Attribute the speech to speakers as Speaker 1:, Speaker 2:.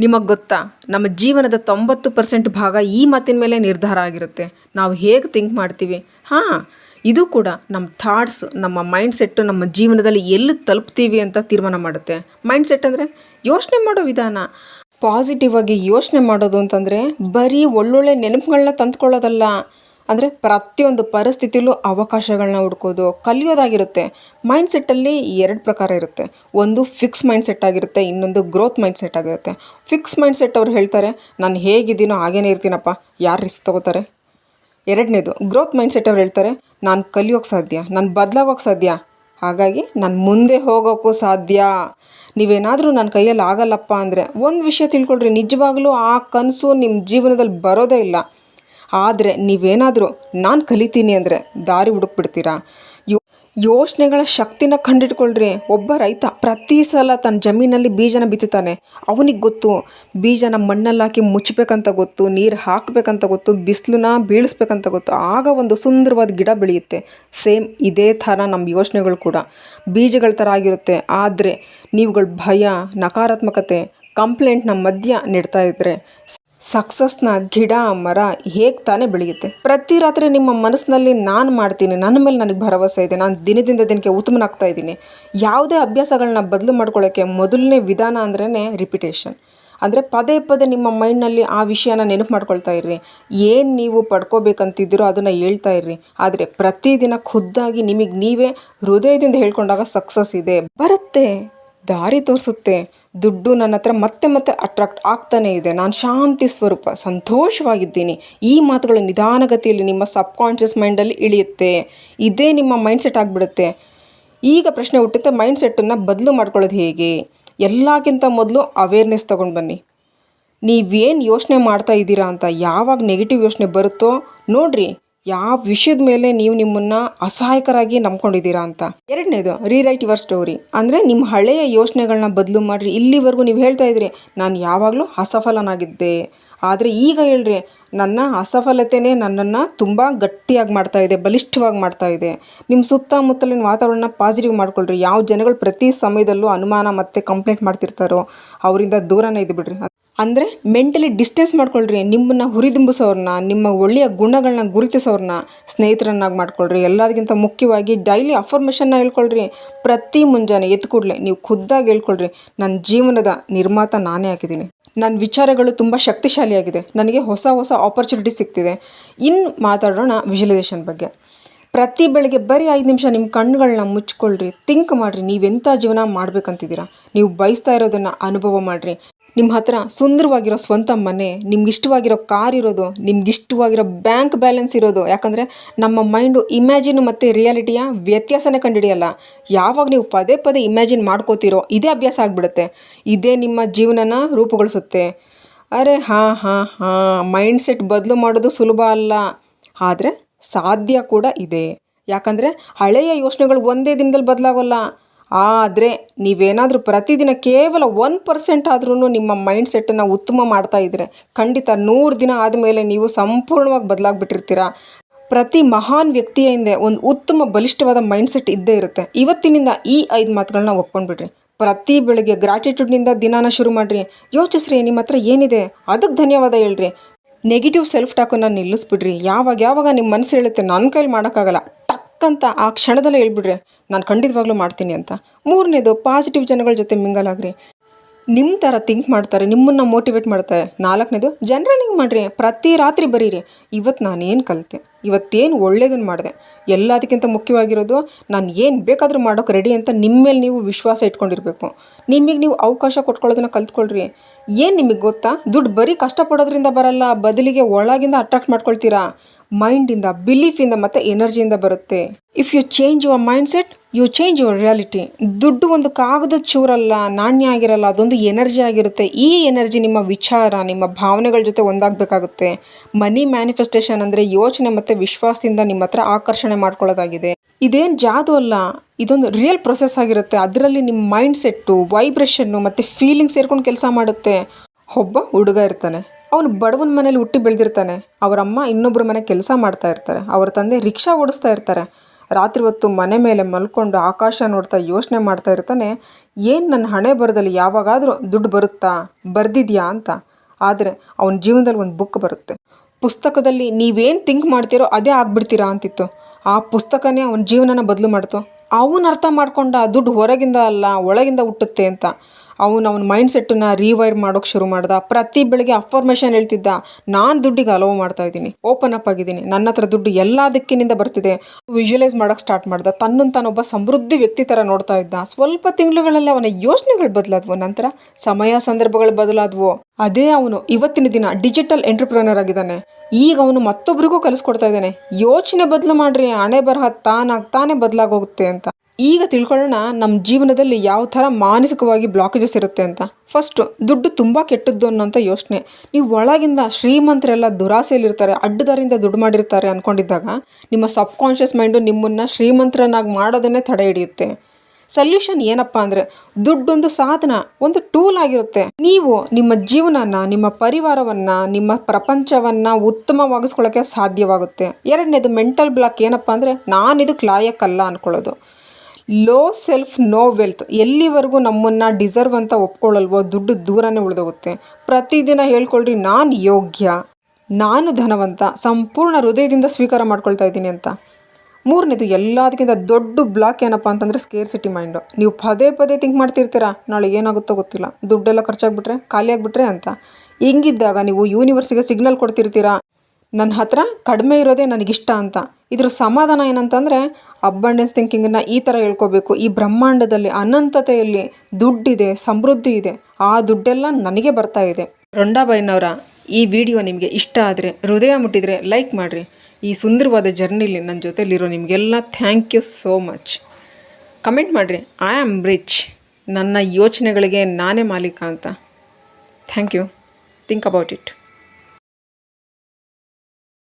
Speaker 1: ನಿಮಗೆ ಗೊತ್ತಾ? ನಮ್ಮ ಜೀವನದ ತೊಂಬತ್ತು ಪರ್ಸೆಂಟ್ ಭಾಗ ಈ ಮಾತಿನ ಮೇಲೆ ನಿರ್ಧಾರ ಆಗಿರುತ್ತೆ. ನಾವು ಹೇಗೆ ಥಿಂಕ್ ಮಾಡ್ತೀವಿ? ಹಾಂ, ಇದು ಕೂಡ ನಮ್ಮ ಥಾಟ್ಸ್ ನಮ್ಮ ಮೈಂಡ್ಸೆಟ್ಟು ನಮ್ಮ ಜೀವನದಲ್ಲಿ ಎಲ್ಲಿ ತಲುಪ್ತೀವಿ ಅಂತ ತೀರ್ಮಾನ ಮಾಡುತ್ತೆ. ಮೈಂಡ್ಸೆಟ್ ಅಂದರೆ ಯೋಚನೆ ಮಾಡೋ ವಿಧಾನ. ಪಾಸಿಟಿವ್ ಆಗಿ ಯೋಚನೆ ಮಾಡೋದು ಅಂತಂದರೆ ಬರೀ ಒಳ್ಳೊಳ್ಳೆ ನೆನಪುಗಳನ್ನ ತಂದ್ಕೊಳ್ಳೋದಲ್ಲ. ಅಂದರೆ ಪ್ರತಿಯೊಂದು ಪರಿಸ್ಥಿತಿಲೂ ಅವಕಾಶಗಳನ್ನ ಹುಡ್ಕೋದು, ಕಲಿಯೋದಾಗಿರುತ್ತೆ. ಮೈಂಡ್ಸೆಟ್ಟಲ್ಲಿ ಎರಡು ಪ್ರಕಾರ ಇರುತ್ತೆ. ಒಂದು ಫಿಕ್ಸ್ ಮೈಂಡ್ಸೆಟ್ ಆಗಿರುತ್ತೆ, ಇನ್ನೊಂದು ಗ್ರೋತ್ ಮೈಂಡ್ಸೆಟ್ ಆಗಿರುತ್ತೆ. ಫಿಕ್ಸ್ ಮೈಂಡ್ಸೆಟ್ ಅವ್ರು ಹೇಳ್ತಾರೆ, ನಾನು ಹೇಗಿದ್ದೀನೋ ಹಾಗೇನೇ ಇರ್ತೀನಪ್ಪ, ಯಾರು ರಿಸ್ಕ್ ತೊಗೋತಾರೆ? ಎರಡನೇದು ಗ್ರೋತ್ ಮೈಂಡ್ಸೆಟ್ ಅವ್ರು ಹೇಳ್ತಾರೆ, ನಾನು ಕಲಿಯೋಕ್ಕೆ ಸಾಧ್ಯ, ನಾನು ಬದಲಾಗೋಕೆ ಸಾಧ್ಯ. ಹಾಗಾಗಿ ನಾನು ಮುಂದೆ ಹೋಗೋಕ್ಕೂ ಸಾಧ್ಯ. ನೀವೇನಾದರೂ ನನ್ನ ಕೈಯಲ್ಲಿ ಆಗಲ್ಲಪ್ಪ ಅಂದರೆ, ಒಂದು ವಿಷಯ ತಿಳ್ಕೊಳ್ರಿ, ನಿಜವಾಗ್ಲೂ ಆ ಕನಸು ನಿಮ್ಮ ಜೀವನದಲ್ಲಿ ಬರೋದೇ ಇಲ್ಲ. ಆದರೆ ನೀವೇನಾದರೂ ನಾನು ಕಲಿತೀನಿ ಅಂದರೆ ದಾರಿ ಹುಡುಕ್ಬಿಡ್ತೀರಾ? ಯೋ ಯೋಚನೆಗಳ ಶಕ್ತಿನ ಕಂಡಿಟ್ಕೊಳ್ರಿ ಒಬ್ಬ ರೈತ ಪ್ರತಿ ಸಲ ತನ್ನ ಜಮೀನಲ್ಲಿ ಬೀಜನ ಬಿತ್ತುತ್ತಾನೆ. ಅವನಿಗೆ ಗೊತ್ತು, ಬೀಜನ ಮಣ್ಣಲ್ಲಿ ಹಾಕಿ ಮುಚ್ಚಬೇಕಂತ ಗೊತ್ತು, ನೀರು ಹಾಕಬೇಕಂತ ಗೊತ್ತು ಬಿಸಿಲನ್ನ ಬೀಳಿಸ್ಬೇಕಂತ ಗೊತ್ತು, ಆಗ ಒಂದು ಸುಂದರವಾದ ಗಿಡ ಬೆಳೆಯುತ್ತೆ. ಸೇಮ್ ಇದೇ ಥರ ನಮ್ಮ ಯೋಚನೆಗಳು ಕೂಡ. ಬೀಜಗಳ ಥರ ಆಗಿರುತ್ತೆ. ಆದರೆ ನೀವುಗಳ ಭಯ, ನಕಾರಾತ್ಮಕತೆ, ಕಂಪ್ಲೇಂಟ್ನ ಮಧ್ಯ ನೆಡ್ತಾ ಇದ್ದರೆ ಸಕ್ಸಸ್ನ ಗಿಡ, ಮರ ಹೇಗೆ ತಾನೇ ಬೆಳೆಯುತ್ತೆ? ಪ್ರತಿ ರಾತ್ರಿ ನಿಮ್ಮ ಮನಸ್ಸಿನಲ್ಲಿ ನಾನು ಮಾಡ್ತೀನಿ, ನನ್ನ ಮೇಲೆ ನನಗೆ ಭರವಸೆ ಇದೆ, ನಾನು ದಿನದಿಂದ ದಿನಕ್ಕೆ ಉತ್ತಮನಾಗ್ತಾ ಇದ್ದೀನಿ. ಯಾವುದೇ ಅಭ್ಯಾಸಗಳನ್ನ ಬದಲು ಮಾಡ್ಕೊಳ್ಳೋಕ್ಕೆ ಮೊದಲನೇ ವಿಧಾನ ಅಂದ್ರೇ ರಿಪಿಟೇಷನ್ ಅಂದರೆ ಪದೇ ಪದೇ ನಿಮ್ಮ ಮೈಂಡ್ನಲ್ಲಿ ಆ ವಿಷಯನ ನೆನಪು ಮಾಡ್ಕೊಳ್ತಾ ಇರ್ರಿ. ಏನು ನೀವು ಪಡ್ಕೋಬೇಕಂತಿದ್ದೀರೋ ಅದನ್ನು ಹೇಳ್ತಾ ಇರ್ರಿ. ಆದರೆ ಪ್ರತಿದಿನ ಖುದ್ದಾಗಿ ನಿಮಗೆ ನೀವೇ ಹೃದಯದಿಂದ ಹೇಳ್ಕೊಂಡಾಗ ಸಕ್ಸಸ್ ಇದೆ. ಬರುತ್ತೆ, ದಾರಿ ತೋರಿಸುತ್ತೆ. ದುಡ್ಡು ನನ್ನ ಹತ್ರ ಮತ್ತೆ ಮತ್ತೆ ಅಟ್ರಾಕ್ಟ್ ಆಗ್ತಾನೇ ಇದೆ. ನಾನು ಶಾಂತಿ ಸ್ವರೂಪ, ಸಂತೋಷವಾಗಿದ್ದೀನಿ. ಈ ಮಾತುಗಳು ನಿಧಾನಗತಿಯಲ್ಲಿ ನಿಮ್ಮ ಸಬ್ ಕಾನ್ಷಿಯಸ್ ಮೈಂಡಲ್ಲಿ ಇಳಿಯುತ್ತೆ. ಇದೇ ನಿಮ್ಮ ಮೈಂಡ್ಸೆಟ್ ಆಗಿಬಿಡುತ್ತೆ. ಈಗ ಪ್ರಶ್ನೆ ಹುಟ್ಟುತ್ತೆ ಮೈಂಡ್ಸೆಟ್ಟನ್ನು ಬದಲು ಮಾಡ್ಕೊಳ್ಳೋದು ಹೇಗೆ? ಎಲ್ಲಕ್ಕಿಂತ ಮೊದಲು ಅವೇರ್ನೆಸ್ ತೊಗೊಂಡು ಬನ್ನಿ. ನೀವೇನು ಯೋಚನೆ ಮಾಡ್ತಾ ಇದ್ದೀರಾ ಅಂತ ಯಾವಾಗ ನೆಗೆಟಿವ್ ಯೋಚನೆ ಬರುತ್ತೋ ನೋಡ್ರಿ. ಯಾವ ವಿಷಯದ ಮೇಲೆ ನೀವು ನಿಮ್ಮನ್ನು ಅಸಹಾಯಕರಾಗಿ ನಂಬ್ಕೊಂಡಿದ್ದೀರಾ ಅಂತ. ಎರಡನೇದು ರೀರೈಟ್ ಯುವರ್ ಸ್ಟೋರಿ ಅಂದರೆ ನಿಮ್ಮ ಹಳೆಯ ಯೋಚನೆಗಳನ್ನ ಬದಲು ಮಾಡಿರಿ. ಇಲ್ಲಿವರೆಗೂ ನೀವು ಹೇಳ್ತಾ ಇದ್ರಿ, ನಾನು ಯಾವಾಗಲೂ ಅಸಫಲನಾಗಿದ್ದೆ. ಆದರೆ ಈಗ ಹೇಳ್ರಿ, ನನ್ನ ಅಸಫಲತೆಯೇ ನನ್ನನ್ನು ತುಂಬ ಗಟ್ಟಿಯಾಗಿ ಮಾಡ್ತಾ ಇದೆ, ಬಲಿಷ್ಠವಾಗಿ ಮಾಡ್ತಾ ಇದೆ. ನಿಮ್ಮ ಸುತ್ತಮುತ್ತಲಿನ ವಾತಾವರಣ ಪಾಸಿಟಿವ್ ಮಾಡ್ಕೊಳ್ರಿ. ಯಾವ ಜನಗಳು ಪ್ರತಿ ಸಮಯದಲ್ಲೂ ಅನುಮಾನ ಮತ್ತು ಕಂಪ್ಲೇಂಟ್ ಮಾಡ್ತಿರ್ತಾರೋ, ಅವರಿಂದ ದೂರನೇ ಇದ್ಬಿಡ್ರಿ. ಅಂದರೆ ಮೆಂಟಲಿ ಡಿಸ್ಟೆನ್ಸ್ ಮಾಡ್ಕೊಳ್ರಿ, ನಿಮ್ಮನ್ನು ಹುರಿದುಂಬಿಸೋರನ್ನ ನಿಮ್ಮ ಒಳ್ಳೆಯ ಗುಣಗಳನ್ನ ಗುರುತಿಸೋರನ್ನ ಸ್ನೇಹಿತರನ್ನಾಗಿ ಮಾಡ್ಕೊಳ್ರಿ. ಎಲ್ಲದಕ್ಕಿಂತ ಮುಖ್ಯವಾಗಿ ಡೈಲಿ ಅಫರ್ಮೇಷನ್ನ ಹೇಳ್ಕೊಳ್ರಿ. ಪ್ರತಿ ಮುಂಜಾನೆ ಎದ್ದು ಕೂಡಲೇ ನೀವು ಖುದ್ದಾಗಿ ಹೇಳ್ಕೊಳ್ರಿ ನನ್ನ ಜೀವನದ ನಿರ್ಮಾತ ನಾನೇ ಆಗಿದ್ದೀನಿ. ನನ್ನ ವಿಚಾರಗಳು ತುಂಬ ಶಕ್ತಿಶಾಲಿಯಾಗಿದೆ. ನನಗೆ ಹೊಸ ಹೊಸ ಆಪರ್ಚುನಿಟಿ ಸಿಗ್ತಿದೆ. ಇನ್ನು ಮಾತಾಡೋಣ ವಿಜುಲೈಸೇಷನ್ ಬಗ್ಗೆ. ಪ್ರತಿ ಬೆಳಗ್ಗೆ ಬರೀ ಐದು ನಿಮಿಷ ನಿಮ್ಮ ಕಣ್ಣುಗಳನ್ನ ಮುಚ್ಕೊಳ್ರಿ. ಥಿಂಕ್ ಮಾಡಿರಿ ನೀವೆಂಥ ಜೀವನ ಮಾಡಬೇಕಂತಿದ್ದೀರಾ? ನೀವು ಬಯಸ್ತಾ ಇರೋದನ್ನು ಅನುಭವ ಮಾಡಿರಿ. ನಿಮ್ಮ ಹತ್ರ ಸುಂದರವಾಗಿರೋ ಸ್ವಂತ ಮನೆ ನಿಮ್ಗೆ ಇಷ್ಟವಾಗಿರೋ ಕಾರ್ ಇರೋದು ನಿಮ್ಗೆ ಇಷ್ಟವಾಗಿರೋ ಬ್ಯಾಂಕ್ ಬ್ಯಾಲೆನ್ಸ್ ಇರೋದು. ಯಾಕಂದರೆ ನಮ್ಮ ಮೈಂಡು ಇಮ್ಯಾಜಿನ್ ಮತ್ತು ರಿಯಾಲಿಟಿಯ ವ್ಯತ್ಯಾಸನೇ ಕಂಡುಹಿಡಿಯಲ್ಲ. ಯಾವಾಗ ನೀವು ಪದೇ ಪದೇ ಇಮ್ಯಾಜಿನ್ ಮಾಡ್ಕೋತಿರೋ, ಇದೇ ಅಭ್ಯಾಸ ಆಗಿಬಿಡುತ್ತೆ. ಇದೇ ನಿಮ್ಮ ಜೀವನನ ರೂಪುಗೊಳಿಸುತ್ತೆ. ಅರೆ ಹಾಂ ಹಾಂ ಹಾಂ, ಮೈಂಡ್ಸೆಟ್ ಬದಲು ಮಾಡೋದು ಸುಲಭ ಅಲ್ಲ. ಆದರೆ ಸಾಧ್ಯ ಕೂಡ ಇದೆ. ಯಾಕಂದರೆ ಹಳೆಯ ಯೋಚನೆಗಳು ಒಂದೇ ದಿನದಲ್ಲಿ ಬದಲಾಗೋಲ್ಲ. ಆದರೆ ನೀವೇನಾದರೂ ಪ್ರತಿದಿನ ಕೇವಲ ಒನ್ ಪರ್ಸೆಂಟ್ ಆದ್ರೂ ನಿಮ್ಮ ಮೈಂಡ್ ಸೆಟ್ಟನ್ನು ಉತ್ತಮ ಮಾಡ್ತಾ ಇದ್ದರೆ ಖಂಡಿತ ನೂರು ದಿನ ಆದಮೇಲೆ ನೀವು ಸಂಪೂರ್ಣವಾಗಿ ಬದಲಾಗ್ಬಿಟ್ಟಿರ್ತೀರ. ಪ್ರತಿ ಮಹಾನ್ ವ್ಯಕ್ತಿಯ ಹಿಂದೆ ಒಂದು ಉತ್ತಮ ಬಲಿಷ್ಠವಾದ ಮೈಂಡ್ಸೆಟ್ ಇದ್ದೇ ಇರುತ್ತೆ. ಇವತ್ತಿನಿಂದ ಈ ಐದು ಮಾತುಗಳನ್ನ ಒಪ್ಕೊಂಡ್ಬಿಡ್ರಿ. ಪ್ರತಿ ಬೆಳಗ್ಗೆ ಗ್ರಾಟಿಟ್ಯೂಡ್ನಿಂದ ದಿನಾನ ಶುರು ಮಾಡಿರಿ. ಯೋಚಿಸ್ರಿ, ನಿಮ್ಮ ಹತ್ರ ಏನಿದೆ ಅದಕ್ಕೆ ಧನ್ಯವಾದ ಹೇಳ್ರಿ. ನೆಗೆಟಿವ್ ಸೆಲ್ಫ್ ಟಾಕನ್ನು ನಿಲ್ಲಿಸ್ಬಿಡ್ರಿ. ಯಾವಾಗ ಯಾವಾಗ ನಿಮ್ಮ ಮನಸ್ಸು ಹೇಳುತ್ತೆ ನನ್ನ ಕೈಲಿ ಮಾಡೋಕ್ಕಾಗಲ್ಲ. ಟಕ್ಕಂತ ಆ ಕ್ಷಣದಲ್ಲೇ ಹೇಳ್ಬಿಡ್ರಿ. ನಾನು ಖಂಡಿತವಾಗ್ಲೂ ಮಾಡ್ತೀನಿ ಅಂತ. ಮೂರನೇದು ಪಾಸಿಟಿವ್ ಜನಗಳ ಜೊತೆ ಮಿಂಗಲ್ ಆಗ್ರಿ. ನಿಮ್ಮ ಥರ ಥಿಂಕ್ ಮಾಡ್ತಾರೆ, ನಿಮ್ಮನ್ನು ಮೋಟಿವೇಟ್ ಮಾಡ್ತಾರೆ. ನಾಲ್ಕನೇದು ಜನ್ರಲಿಂಗ್ ಮಾಡಿರಿ. ಪ್ರತಿ ರಾತ್ರಿ ಬರೀರಿ. ಇವತ್ತು ನಾನೇನು ಕಲಿತೆ? ಇವತ್ತೇನು ಒಳ್ಳೇದನ್ನು ಮಾಡಿದೆ? ಎಲ್ಲದಕ್ಕಿಂತ ಮುಖ್ಯವಾಗಿರೋದು, ನಾನು ಏನು ಬೇಕಾದರೂ ಮಾಡೋಕೆ ರೆಡಿ ಅಂತ ನಿಮ್ಮ ಮೇಲೆ ನೀವು ವಿಶ್ವಾಸ ಇಟ್ಕೊಂಡಿರಬೇಕು. ನಿಮಗೆ ನೀವು ಅವಕಾಶ ಕೊಟ್ಕೊಳ್ಳೋದನ್ನ ಕಲ್ತ್ಕೊಳ್ರಿ. ಏನು ನಿಮಗೆ ಗೊತ್ತಾ? ದುಡ್ಡು ಬರೀ ಕಷ್ಟಪಡೋದ್ರಿಂದ ಬರಲ್ಲ, ಬದಲಿಗೆ ಒಳಗಿಂದ ಅಟ್ರಾಕ್ಟ್ ಮಾಡ್ಕೊಳ್ತೀರಾ? ಮೈಂಡಿಂದ ಬಿಲೀಫಿಂದ ಮತ್ತು ಎನರ್ಜಿಯಿಂದ ಬರುತ್ತೆ. If you change your mind set you change your reality ದುಡ್ಡು ಒಂದು ಕಾಗದ ಚೂರಲ್ಲ, ನಾಣ್ಯ ಆಗಿರಲ್ಲ, ಅದೊಂದು ಎನರ್ಜಿ ಆಗಿರುತ್ತೆ. ಈ ಎನರ್ಜಿ ನಿಮ್ಮ ವಿಚಾರ, ನಿಮ್ಮ ಭಾವನೆಗಳ ಜೊತೆ ಒಂದಾಗಬೇಕಾಗುತ್ತೆ. ಮನಿ ಮ್ಯಾನಿಫೆಸ್ಟೇಷನ್ ಅಂದರೆ ಯೋಚನೆ ಮತ್ತು ವಿಶ್ವಾಸದಿಂದ ನಿಮ್ಮ ಹತ್ರ ಆಕರ್ಷಣೆ ಮಾಡ್ಕೊಳ್ಳೋದಾಗಿದೆ. ಇದೇನು ಜಾದು ಅಲ್ಲ, ಇದೊಂದು ರಿಯಲ್ ಪ್ರೊಸೆಸ್ ಆಗಿರುತ್ತೆ. ಅದರಲ್ಲಿ ನಿಮ್ಮ ಮೈಂಡ್ ಸೆಟ್ಟು ವೈಬ್ರೇಷನ್ನು ಮತ್ತು ಫೀಲಿಂಗ್ ಸೇರ್ಕೊಂಡು ಕೆಲಸ ಮಾಡುತ್ತೆ. ಒಬ್ಬ ಹುಡುಗ ಇರ್ತಾನೆ. ಅವನು ಬಡವನ ಮನೇಲಿ ಹುಟ್ಟಿ ಬೆಳೆದಿರ್ತಾನೆ. ಅವರಮ್ಮ ಇನ್ನೊಬ್ಬರ ಮನೆ ಕೆಲಸ ಮಾಡ್ತಾ ಇರ್ತಾರೆ. ಅವರ ತಂದೆ ರಿಕ್ಷಾ ಓಡಿಸ್ತಾ ಇರ್ತಾರೆ. ರಾತ್ರಿ ಹೊತ್ತು ಮನೆ ಮೇಲೆ ಮಲ್ಕೊಂಡು ಆಕಾಶ ನೋಡ್ತಾ ಯೋಚನೆ ಮಾಡ್ತಾ ಇರ್ತಾನೆ. ಏನು ನನ್ನ ಹಣೆ ಬರದಲ್ಲಿ ಯಾವಾಗಾದರೂ ದುಡ್ಡು ಬರುತ್ತಾ? ಬರ್ದಿದ್ಯಾ ಅಂತ. ಆದರೆ ಅವನ ಜೀವನದಲ್ಲಿ ಒಂದು ಬುಕ್ ಬರುತ್ತೆ. ಪುಸ್ತಕದಲ್ಲಿ ನೀವೇನು ಥಿಂಕ್ ಮಾಡ್ತೀರೋ ಅದೇ ಆಗ್ಬಿಡ್ತೀರಾ ಅಂತಿತ್ತು. ಆ ಪುಸ್ತಕನೇ ಅವನ ಜೀವನನ ಬದಲು ಮಾಡ್ತು. ಅವನು ಅರ್ಥ ಮಾಡ್ಕೊಂಡ ದುಡ್ಡು ಹೊರಗಿಂದ ಅಲ್ಲ, ಒಳಗಿಂದ ಹುಟ್ಟುತ್ತೆ ಅಂತ. ಅವನು ಅವನ ಮೈಂಡ್ ರಿವೈರ್ ಮಾಡೋಕೆ ಶುರು ಮಾಡ್ದ. ಪ್ರತಿ ಬೆಳಿಗ್ಗೆ ಅಫರ್ಮೇಷನ್ ಹೇಳ್ತಿದ್ದ. ನಾನು ದುಡ್ಡಿಗೆ ಅಲೋವ್ ಮಾಡ್ತಾ ಇದ್ದೀನಿ. ಓಪನ್ ಅಪ್ ಆಗಿದ್ದೀನಿ. ನನ್ನ ಹತ್ರ ದುಡ್ಡು ಎಲ್ಲ ದಿಕ್ಕಿನಿಂದ ಬರ್ತಿದೆ. ವಿಜುವಲೈಸ್ ಮಾಡೋಕೆ ಸ್ಟಾರ್ಟ್ ಮಾಡ್ದ. ತನ್ನನ್ನು ತಾನೊಬ್ಬ ಸಮೃದ್ಧಿ ವ್ಯಕ್ತಿ ಥರ ನೋಡ್ತಾ ಇದ್ದ. ಸ್ವಲ್ಪ ತಿಂಗಳುಗಳಲ್ಲಿ ಅವನ ಯೋಚನೆಗಳು ಬದಲಾದವು. ನಂತರ ಸಮಯ ಸಂದರ್ಭಗಳು ಬದಲಾದವು. ಅದೇ ಅವನು ಇವತ್ತಿನ ದಿನ ಡಿಜಿಟಲ್ ಎಂಟರ್ಪ್ರನರ್ ಆಗಿದ್ದಾನೆ. ಈಗ ಅವನು ಮತ್ತೊಬ್ಬರಿಗೂ ಕಲಿಸ್ಕೊಡ್ತಾ ಇದ್ದಾನೆ. ಯೋಚನೆ ಬದಲು ಮಾಡ್ರಿ. ಹಣೆ ಬರಹ ತಾನಾಗಿ ತಾನೇ ಬದಲಾಗೋಗುತ್ತೆ ಅಂತ. ಈಗ ತಿಳ್ಕೊಳ್ಳೋಣ ನಮ್ಮ ಜೀವನದಲ್ಲಿ ಯಾವ ಥರ ಮಾನಸಿಕವಾಗಿ ಬ್ಲಾಕೇಜಸ್ ಇರುತ್ತೆ ಅಂತ. ಫಸ್ಟು ದುಡ್ಡು ತುಂಬ ಕೆಟ್ಟದ್ದು ಅನ್ನೋಂಥ ಯೋಚನೆ. ನೀವು ಒಳಗಿಂದ ಶ್ರೀಮಂತರೆಲ್ಲ ದುರಾಸೆಯಲ್ಲಿರ್ತಾರೆ ಅಡ್ಡದಾರಿಂದ ದುಡ್ಡು ಮಾಡಿರ್ತಾರೆ ಅಂದ್ಕೊಂಡಿದ್ದಾಗ ನಿಮ್ಮ ಸಬ್ ಕಾನ್ಷಿಯಸ್ ಮೈಂಡು ನಿಮ್ಮನ್ನು ಶ್ರೀಮಂತರನ್ನಾಗಿ ಮಾಡೋದನ್ನೇ ತಡೆ ಹಿಡಿಯುತ್ತೆ. ಸೊಲ್ಯೂಷನ್ ಏನಪ್ಪ ಅಂದರೆ ದುಡ್ಡೊಂದು ಸಾಧನ, ಒಂದು ಟೂಲ್ ಆಗಿರುತ್ತೆ. ನೀವು ನಿಮ್ಮ ಜೀವನನ, ನಿಮ್ಮ ಪರಿವಾರವನ್ನು, ನಿಮ್ಮ ಪ್ರಪಂಚವನ್ನು ಉತ್ತಮವಾಗಿಸ್ಕೊಳ್ಳೋಕ್ಕೆ ಸಾಧ್ಯವಾಗುತ್ತೆ. ಎರಡನೇದು ಮೆಂಟಲ್ ಬ್ಲಾಕ್ ಏನಪ್ಪ ಅಂದರೆ ನಾನು ಇದಕ್ಕೆ ಲಾಯಕ್ಕಲ್ಲ ಅಂದ್ಕೊಳ್ಳೋದು ಲೋ ಸೆಲ್ಫ್, ನೋ ವೆಲ್ತ್. ಎಲ್ಲಿವರೆಗೂ ನಮ್ಮನ್ನು ಡಿಸರ್ವ್ ಅಂತ ಒಪ್ಕೊಳ್ಳಲ್ವೋ, ದುಡ್ಡು ದೂರನೇ ಉಳಿದೋಗುತ್ತೆ. ಪ್ರತಿದಿನ ಹೇಳ್ಕೊಳ್ರಿ, ನಾನು ಯೋಗ್ಯ, ನಾನು ಧನವಂತ, ಸಂಪೂರ್ಣ ಹೃದಯದಿಂದ ಸ್ವೀಕಾರ ಮಾಡ್ಕೊಳ್ತಾ ಇದ್ದೀನಿ ಅಂತ. ಮೂರನೇದು, ಎಲ್ಲದಕ್ಕಿಂತ ದೊಡ್ಡ ಬ್ಲಾಕ್ ಏನಪ್ಪ ಅಂತಂದರೆ ಸ್ಕೇರ್ ಸಿಟಿ ಮೈಂಡು ನೀವು ಪದೇ ಪದೇ ಥಿಂಕ್ ಮಾಡ್ತಿರ್ತೀರಾ, ನಾಳೆ ಏನಾಗುತ್ತೋ ಗೊತ್ತಿಲ್ಲ. ದುಡ್ಡೆಲ್ಲ ಖರ್ಚಾಗ್ಬಿಟ್ರೆ, ಖಾಲಿ ಆಗಿಬಿಟ್ರೆ ಅಂತ. ಹಿಂಗಿದ್ದಾಗ ನೀವು ಯೂನಿವರ್ಸಿಗೆ ಸಿಗ್ನಲ್ ಕೊಡ್ತಿರ್ತೀರಾ ನನ್ನ ಹತ್ರ ಕಡಿಮೆ ಇರೋದೇ ನನಗಿಷ್ಟ ಅಂತ. ಇದ್ರ ಸಮಾಧಾನ ಏನಂತಂದರೆ ಅಬ್ಬಂಡೆನ್ಸ್ ಥಿಂಕಿಂಗನ್ನು ಈ ಥರ ಹೇಳ್ಕೋಬೇಕು. ಈ ಬ್ರಹ್ಮಾಂಡದಲ್ಲಿ ಅನಂತತೆಯಲ್ಲಿ ದುಡ್ಡಿದೆ, ಸಮೃದ್ಧಿ ಇದೆ. ಆ ದುಡ್ಡೆಲ್ಲ ನನಗೆ ಬರ್ತಾ ಇದೆ. ರೊಂಡಾಬೈನವರ ಈ ವಿಡಿಯೋ ನಿಮಗೆ ಇಷ್ಟ ಆದರೆ, ಹೃದಯ ಮುಟ್ಟಿದರೆ ಲೈಕ್ ಮಾಡಿರಿ. ಈ ಸುಂದರವಾದ ಜರ್ನಿಲಿ ನನ್ನ ಜೊತೆಲಿರೋ ನಿಮಗೆಲ್ಲ thank you so much comment ಮಾಡಿರಿ ಐ ಆಮ್ ರಿಚ್ ನನ್ನ ಯೋಚನೆಗಳಿಗೆ ನಾನೇ ಮಾಲೀಕ ಅಂತ. Thank you think about it